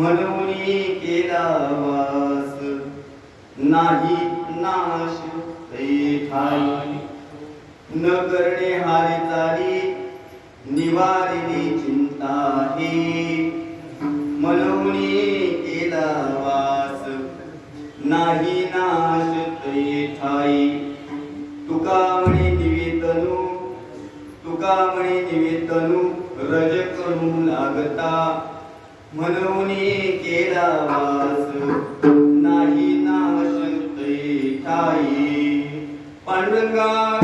म्हणून केला वास. नाही नाश ठाई. न करणे हारे चाली निवारिली चिंता हे. मनवणी केला वास. नाही नाश ते ठाई. तुका म्हणे निवेदनू तुका म्हणे निवेदनू रज करू लागता. म्हणून केला वास नाही नाश तै ठाई पांडुरंगा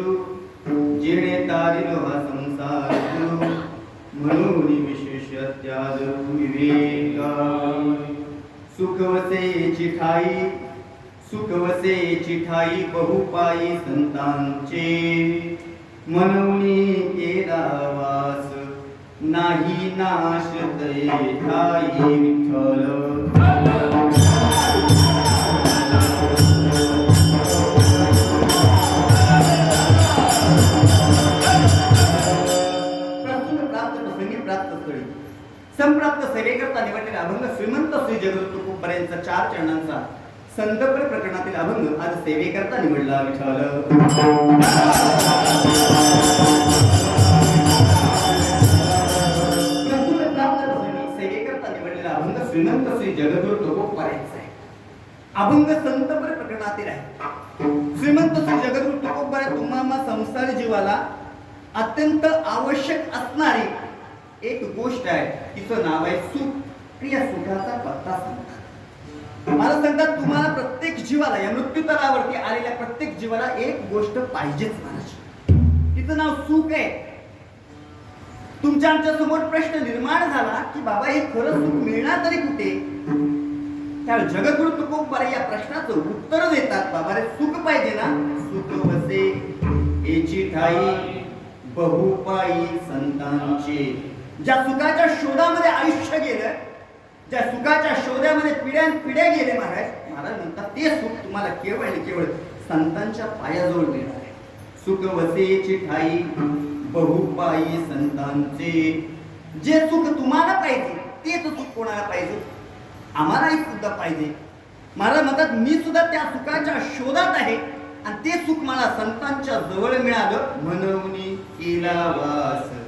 गुरु जेणे तारिलो हा संसार गुरु म्हणून विशेष त्याग विवेका सुखवसे चिठाई सुखवसे चिठाई बहुपायी संतांचे. मनवणी केलावास नाही नाश तै ठाई विठ्ठल. संप्राप्त सेवेकरता निवडलेला अभंग श्रीमंत श्री जगदुत चार चरणांचा संतप्र प्रकरणातील अभंग आज सेवेकरता निवडला विठ्ठल. सेवेकरता निवडलेला अभंग श्रीमंत श्री जगदूर तुकोबरायांचा आहे. अभंग संतप्र प्रकरणातील आहे. श्रीमंत श्री जगदूर तुकोबरा संसार जीवाला अत्यंत आवश्यक असणारी एक गोष्ट आहे तिचं नाव आहे सुख. आणि या सुखाचा पत्ता सांगतात मला सांगतात तुम्हाला प्रत्येक जीवाला या मृत्यू तलावरती आलेल्या प्रत्येक जीवाला एक गोष्ट पाहिजेच महाराज तिचं नाव सुख आहे. तुमच्या आमच्यासमोर प्रश्न निर्माण झाला की बाबा हे खरं सुख मिळणार तरी कुठे? त्या जगद्गुरु तुकोबर या प्रश्नाचं उत्तर देतात. बाबा रे सुख पाहिजे ना? सुख वसे याची ठाई बहुपायी संतांचे. ज्या सुखाच्या शोधामध्ये आयुष्य गेलं ज्या सुखाच्या शोधामध्ये पिढ्या पिढ्या गेले महाराज महाराज म्हणतात ते सुख तुम्हाला केवळ आणि केवळ संतांच्या पायाजवळ मिळणार आहे. सुख वसेची ठाई बहुपायी संतांचे. जे सुख तुम्हाला पाहिजे तेच सुख कोणाला पाहिजे? आम्हालाही सुद्धा पाहिजे. महाराज म्हणतात मी सुद्धा त्या सुखाच्या शोधात आहे आणि ते सुख मला संतांच्या जवळ मिळालं. म्हणून केला वास.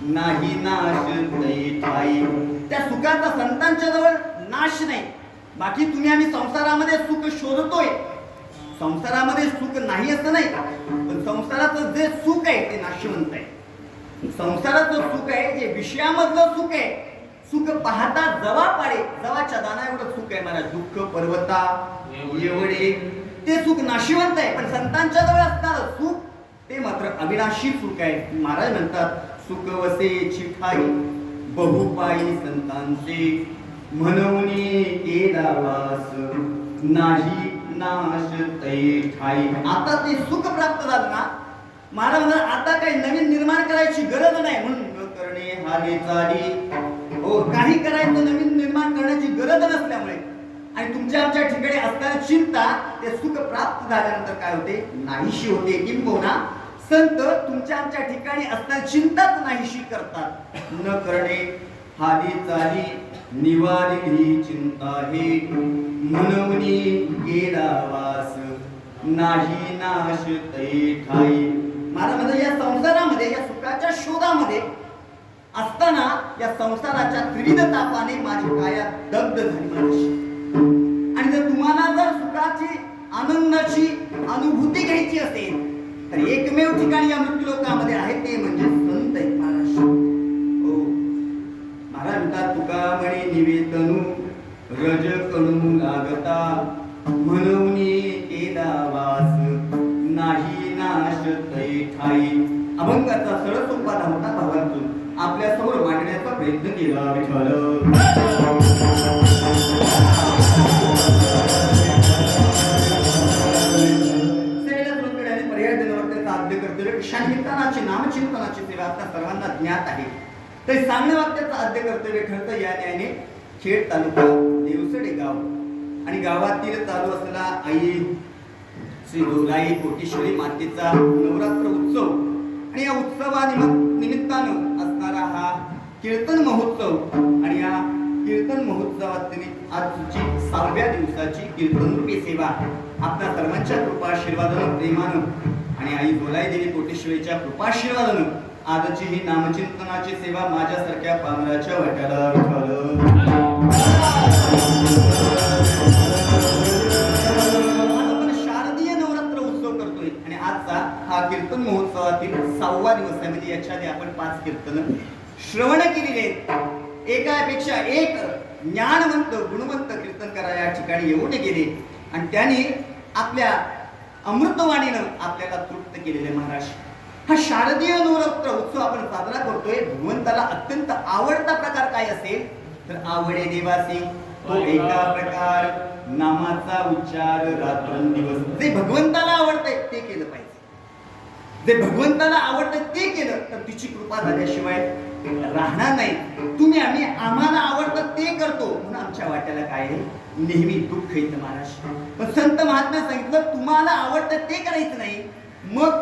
नाही नाश ठाई. त्या सुखाचा संतांच्या जवळ नाश नाही. बाकी तुम्ही आम्ही संसारामध्ये सुख शोधतोय. संसारामध्ये सुख नाही असं नाही पण संसाराचं जे सुख आहे ते नाशिवंत आहे. संसाराचं सुख आहे जे विषयामधलं सुख आहे सुख पाहता जवा पाडे. जवाच्या दाना एवढं सुख आहे मला. दुःख पर्वता एवढे. ते सुख नाशिवंत आहे. पण संतांच्या जवळ असणारं सुख ते मात्र अविनाशी सुख आहे. महाराज म्हणतात सुख वसे बहुपायी संतांचे. म्हणून केला वास नाही नाश तै ठाई. आता ते सुख प्राप्त झालं ना? मला म्हणा आता काही नवीन निर्माण करायची गरज नाही. म्हणून करणे हाले चाली हो काही करायचं नवीन निर्माण करण्याची गरज नसल्यामुळे. आणि तुमच्या आमच्या ठिकाणी असणारी चिंता ते सुख प्राप्त झाल्यानंतर काय होते? नाहीशी होते. किंबहुना संत तुमच्या आमच्या ठिकाणी असता चिंताच नाहीशी करतात. न करणे हाली चाली निवारी ही चिंता हे म्हणून गेला वास नाही नाश ठाई. मला म्हणतात, या संसारामध्ये या सुखाच्या शोधामध्ये असताना या संसाराच्या त्रिविध तापाने माझी काया दग्ध झाली माझी. आणि जर तुम्हाला जर सुखाची आनंदाची अनुभूती घ्यायची असेल तर एकमेव ठिकाणी या मृत्यू लोकामध्ये आहे ते म्हणजे संत आहेत महाराज. हो. महाराज म्हणतात तुका म्हणे निवेदनु रज कणू लागता म्हणून केला वास नाही नाश तै ठाई. अभंगाचा सरळ सोपा धावता भावांतून. आपल्यासमोर मांडण्याचा प्रयत्न केला विठ्ठल. कर्तव्य शांतिंतनाची नामचिंतनाची सेवा आपल्या सर्वांना ज्ञात आहे ते सांगणे वाक्याचं आद्य कर्तव्य ठरतं या न्यायाने खेड तालुका देवसडे गाव. आणि गावातील चालू असलेला आई श्री दोराई कोटेश्वरी मातेचा नवरात्र उत्सव आणि या उत्सवानिमित्त निमित्तानं असणारा हा कीर्तन महोत्सव आणि या कीर्तन महोत्सवातील आजची सहाव्या दिवसाची कीर्तन रूपी सेवा आपल्या सर्वांच्या कृपा आशीर्वादानं प्रेमानं आणि आई गोलाई देवी कोटेश्वरीच्या कृपाशीर्वादानं आजची ही नामचिंतनाची सेवा माझ्यासारख्या पांढराच्या वाट्याला आज आपण शारदीय नवरात्र उत्सव करतोय. आणि आजचा हा कीर्तन महोत्सवातील सहावा दिवस आहे. म्हणजे याच्या आधी आपण पाच कीर्तन श्रवण केलेले एकापेक्षा एक ज्ञानवंत गुणवंत कीर्तन या ठिकाणी येऊन गेले. आणि त्यांनी आपल्या अमृतवाणीनं आपल्याला तृप्त केलेले महाराज. हा शारदीय नवरात्र उत्सव आपण साजरा करतोय. भगवंताला अत्यंत आवडता प्रकार काय असेल? तर आवडे देवासी तो एका प्रकार नामाचा उच्चार रात्रंदिवस. जे भगवंताला आवडतंय ते केलं पाहिजे. जे भगवंताला आवडतं ते केलं तर तिची कृपा झाल्याशिवाय राहणार नाही. तुम्ही आम्ही आम्हाला आवडतं ते करतो. म्हणून आमच्या वाट्याला काय आहे? नेहमी दुःख येतं महाराज पण संत महात्मा सांगितलं तुम्हाला आवडतं ते करायचं नाही. मग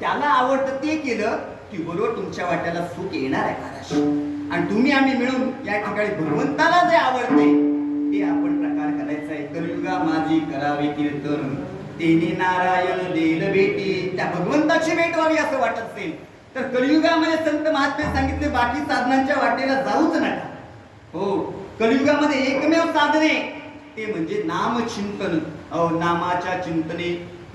त्याला आवडतं ते केलं की बरोबर तुमच्या वाट्याला सुख येणार आहे महाराज आणि तुम्ही आम्ही मिळून या ठिकाणी भगवंताला जे आवडते ते आपण प्रकार करायचा आहे. कलियुगा माझी करावे कीर्तन. तेने नारायण देल भेटी. त्या भगवंताची भेट व्हावी असं वाटत असेल. तर कलियुगामध्ये संत महात्मे सांगितले बाकी साधनांच्या वाटेला जाऊच नका. हो कलियुगामध्ये एकमेव साधने ते म्हणजे नामचिंतन. अहो नामाच्या चिंतने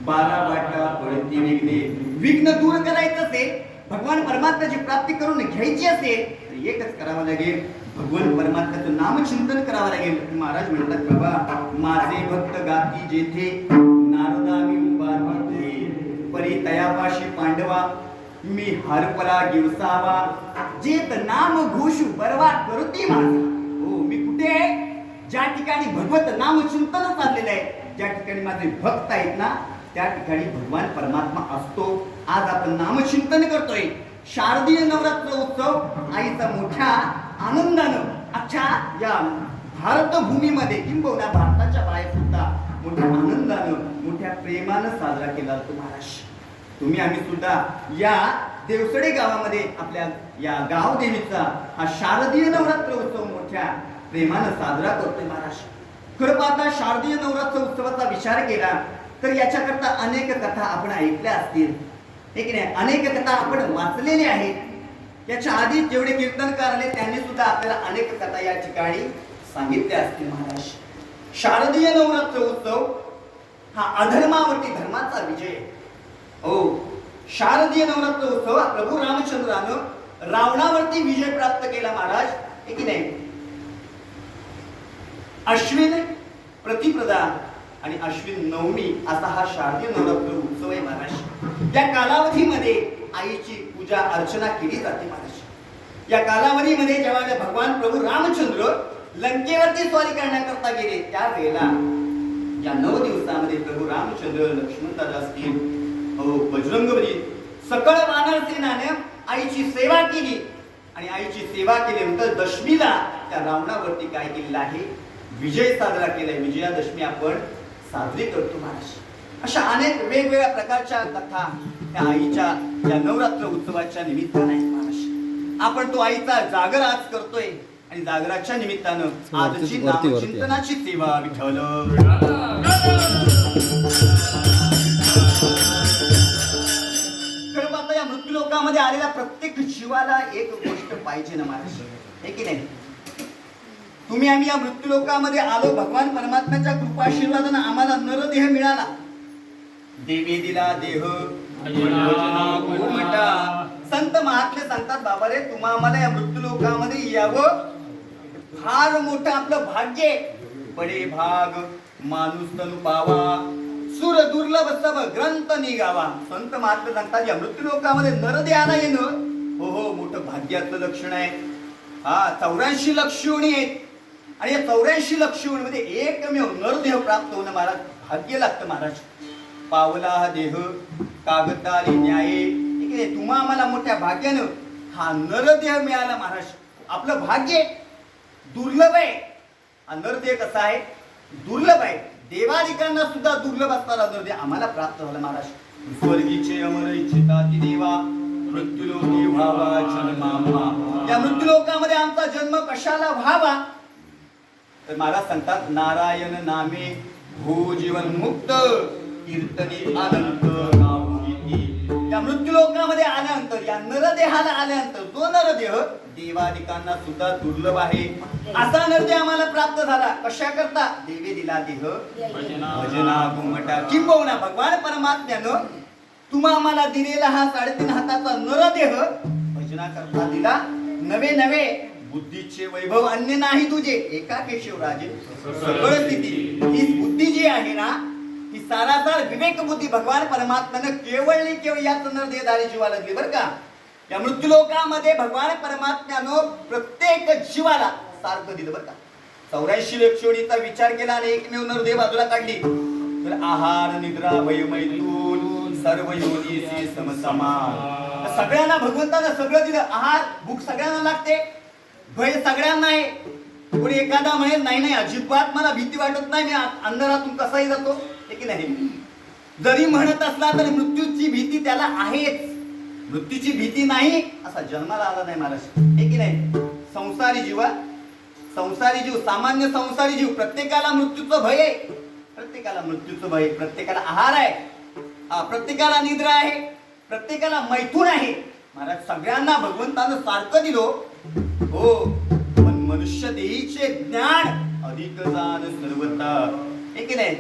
बारा वाटा पळती निघणे. विघ्न दूर करायचं असेल भगवान परमात्म्याची प्राप्ती करून घ्यायची असेल तर एकच करावं लागेल. भगवान परमात्म्याचं नामचिंतन करावं लागेल. महाराज म्हणतात बाबा माझे भक्त गाती जेथे नारदा मी तिथे परी तयापाशी पांडवा मी हरपला गिवसावा जेत नाम घोषू बरवा करुती माझा. हो मी कुठे आहे? ज्या ठिकाणी भगवत नामचिंतन चाललेलं आहे ज्या ठिकाणी माझे भक्त आहेत ना त्या ठिकाणी भगवान परमात्मा असतो. आज आपण नामचिंतन करतोय. शारदीय नवरात्र उत्सव आईचा मोठ्या आनंदानं अच्छा या भारतभूमीमध्ये किंबहुना भारताच्या बाहेर सुद्धा मोठ्या आनंदानं मोठ्या प्रेमानं साजरा केला जातो महाराष्ट्र तुम्ही आम्ही सुद्धा या देवसडे गावामध्ये आपल्या या गाव देवीचा हा शारदीय नवरात्र उत्सव मोठ्या प्रेमानं साजरा करतोय महाराज. खरं पाहता शारदीय नवरात्र उत्सवाचा विचार केला तर याच्याकरता अनेक कथा आपण ऐकल्या असतील. हे की नाही? अनेक कथा आपण वाचलेल्या आहेत. याच्या आधी जेवढे कीर्तनकार आले त्यांनी सुद्धा आपल्याला अनेक कथा या ठिकाणी सांगितल्या असतील महाराज. शारदीय नवरात्र उत्सव हा अधर्मावरती धर्माचा विजय आहे. हो शारदीय नवरात्र उत्सव प्रभू रामचंद्रानं रावणावरती विजय प्राप्त केला महाराज की नाही? अश्विन प्रतिप्रदा आणि अश्विन नवमी असा हा शारदीय नवरात्र उत्सव आहे महाराज. या कालावधीमध्ये आईची पूजा अर्चना केली जाते महाराज. या कालावधीमध्ये जेव्हा भगवान प्रभू रामचंद्र लंकेवरती स्वारी करण्याकरता गेले त्यावेळेला या नऊ दिवसामध्ये प्रभू रामचंद्र लक्ष्मण दादा असतील हो बजरंगबली. सकळ वानर सेनाने आईची सेवा केली. आणि आईची सेवा केल्यानंतर दशमीला त्या रावणावरती काय केलेलं आहे? विजय साजरा केलाय. विजयादशमी आपण साजरी करतो महाराज. अशा अनेक वेगवेगळ्या प्रकारच्या कथा त्या आईच्या या नवरात्र उत्सवाच्या निमित्ताने आहेत महाराज. आपण तो आईचा जागर आज करतोय. आणि जागराच्या निमित्तानं वरती- आजची. नामचिंतनाची सेवा विठ्ठल या मृत्यू आलेल्या प्रत्येक जीवाला एक गोष्ट पाहिजे ना महाराज? हे की नाही? तुम्ही आम्ही या मृत्यूलोकामध्ये आलो भगवान परमात्म्याच्या कृपाशीर्वादानं आम्हाला नरदेह मिळाला. देवी दिला देह संत महात्मे सांगतात बाबा रे तुम्हा आम्हाला या मृत्यूलोकामध्ये यावं. फार मोठं आपलं भाग्य पडे भाग माणूस तनु पावा. सुर दुर्लभ सब ग्रंथ निघावा संत महात्मे सांगतात या मृत्यू लोकामध्ये नरदेहाना येणं हो हो मोठं भाग्याचं लक्षण आहे. हा चौऱ्याऐंशी लक्षणी आहेत. आणि या चौऱ्याऐंशी लक्षणीमध्ये एकमेव नरदेह प्राप्त होणं महाराज भाग्य लागतं महाराज. पावला हा देह कागदाली न्याये. ठीक आहे तुम्हा आम्हाला मोठ्या भाग्यानं हा नरदेह मिळाला महाराज. आपलं भाग्य आहे. दुर्लभ आहे. हा नरदेह कसा आहे? दुर्लभ आहे. देवादिकांना सुद्धा दुर्लभ असणारा नरदेह आम्हाला प्राप्त झाला महाराज. स्वर्गीचे अमर इच्छिता ती देवा. मृत्यूलोकी व्हावा जन्मामा. या मृत्यूलोकामध्ये आमचा जन्म कशाला व्हावा? तर महाराज सांगतात नारायण नामे भू जीवन मुक्त कीर्तनी अनंत या मृत्यू लोकामध्ये आल्यानंतर या नरदेहाला आल्यानंतर जो नरदेह देवादिकांना सुद्धा दुर्लभ आहे. असा नरदेह आम्हाला प्राप्त झाला. कशा करता? देवे दिला देह. भजना. गुमटा किंबहुना. भगवान परमात्म्यानं तुम्हा आम्हाला दिलेला हा साडेतीन हाताचा नरदेह भजना करता दिला. नवे नवे बुद्धीचे वैभव अन्य नाही तुझे. एका केशवराजे. सगळ स्थिती. ही बुद्धी जी आहे ना ही सारासार विवेक बुद्धी भगवान परमात्म्यानं केवळ केवळ याच नरदेहधारी जीवाला दिली बरं का? या मृत्यूलोकामध्ये भगवान परमात्म्यानं प्रत्येक जीवाला सारखं दिलं बरं का? चौऱ्याऐंशी लक्षणीचा विचार केला आणि एकमेव नरदेव बाजूला काढली. तर आहार निद्रा वयमैतून सर्व योनीशी समसमान. सगळ्यांना भगवंतानं सगळं दिलं. आहार भूक सगळ्यांना लागते. भय सगळ्यांना आहे. कोणी एखादा म्हणेल नाही नाही अजिबात मला भीती वाटत नाही. मी अंधारातून कसाही जातो. की नाही? जरी म्हणत असला तरी मृत्यूची भीती त्याला आहेच. मृत्यूची भीती नाही असा जन्माला आला नाही महाराज हे की नाही? संसारी जीवा संसारी जीव सामान्य संसारी जीव प्रत्येकाला मृत्यूचं भय आहे. प्रत्येकाला मृत्यूचं भय प्रत्येकाला आहार आहे. हा, प्रत्येकाला निद्रा आहे. प्रत्येकाला मैथून आहे. महाराज सगळ्यांना भगवंतानं सारखं दिलो. हो पण मनुष्य देहीचे ज्ञान अधिक जाण सर्वता हे की नाही?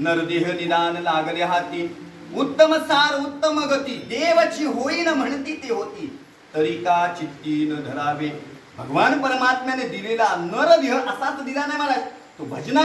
नरदेह निदान लागले हाती. उत्तम सार उत्तम गती. देवची होईन म्हणती ते होती. तरी का चित्ती न धरावे? भगवान परमात्म्याने दिलेला नरदेह असाच दिला नाही महाराज. तो भजना